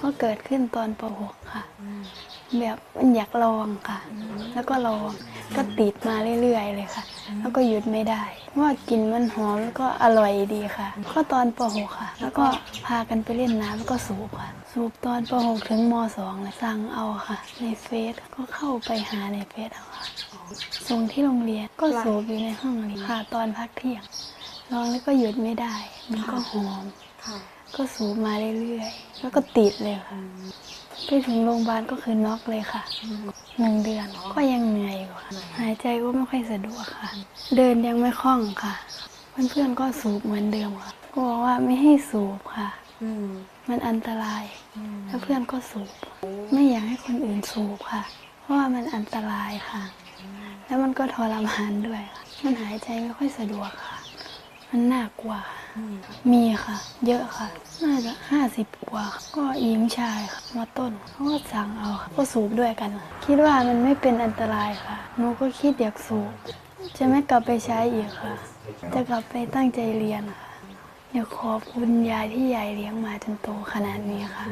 ก็เกิดขึ้นตอนป .6 ค่ะ แบบมันอยากลองค่ะ แล้วก็ลอง ก็ติดมาเรื่อยๆเลยค่ะ แล้วก็หยุดไม่ได้เพราะว่ากลิ่นมันหอมแล้วก็อร่อยดีค่ะ ก็ตอนป .6 ค่ะ แล้วก็พากันไปเล่นน้ำแล้วก็สูบค่ะ สูบตอนป .6 ถึงม .2 เลยสั่งเอาค่ะ ในเฟซก็เข้าไปหาในเฟซเอาค่ะ ส่งที่โรงเรียนก็สูบอยู่ในห้องเรียนค่ะ ตอนพักเที่ยงลองแล้วก็หยุดไม่ได้ มันก็หอมค่ะ ก็สูบมาเรื่อยๆ แล้วก็ติดเลยค่ะ ไปถึงโรงพยาบาลก็คือน็อกเลยค่ะ หนึ่งเดือนก็ยังเหนื่อยอยู่ค่ะ หายใจก็ไม่ค่อยสะดวกค่ะ เดินยังไม่คล่องค่ะ เพื่อนๆก็สูบเหมือนเดิมค่ะ ก็บอกว่าไม่ให้สูบค่ะมันอันตราย แล้วเพื่อนก็สูบ ไม่อยากให้คนอื่นสูบค่ะ เพราะว่ามันอันตรายค่ะ แล้วมันก็ทรมานด้วยค่ะ มันหายใจไม่ค่อยสะดวกค่ะ มันน่ากลัวค่ะ มีค่ะ เยอะค่ะ น่าจะห้าสิบกว่าก็หญิงชายค่ะมาต้นเขาก็สั่งเอาค่ะก็สูบด้วยกันค่ะคิดว่ามันไม่เป็นอันตรายค่ะหนูก็คิดอยากสูบจะไม่กลับไปใช้อีกค่ะ จะกลับไปตั้งใจเรียนค่ะอยากขอบคุณยายที่ยายเลี้ยงมาจนโตขนาดนี้ค่ะ